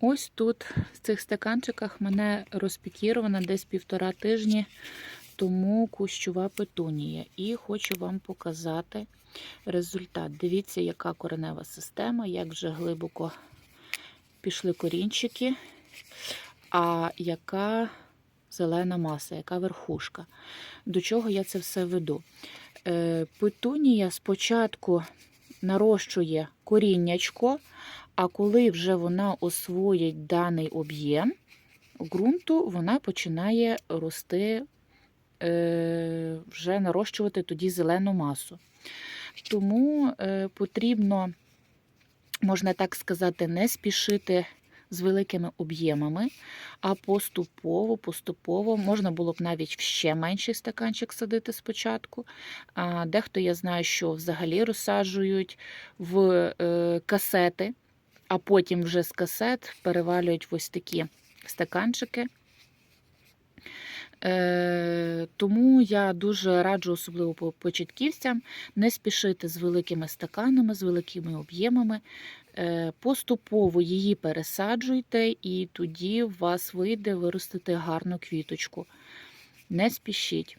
Ось тут, в цих стаканчиках, мене розпікірована десь півтора тижні тому кущова петунія. І хочу вам показати результат. Дивіться, яка коренева система, як вже глибоко пішли корінчики, а яка зелена маса, яка верхушка. До чого я це все веду? Е, Петунія спочатку нарощує коріннячко, а коли вже вона освоїть даний об'єм ґрунту, вона починає рости, е, вже нарощувати тоді зелену масу. Тому е, потрібно, можна так сказати, не спішити з великими об'ємами, а поступово, поступово можна було б навіть ще менший стаканчик садити спочатку. А дехто я знаю, що взагалі розсаджують в е, касети, а потім вже з касет перевалюють ось такі стаканчики. Е, тому я дуже раджу, особливо початківцям, не спішити з великими стаканами, з великими об'ємами. Е, Поступово її пересаджуйте, і тоді у вас вийде виростити гарну квіточку. Не спішіть.